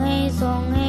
ให้ทรง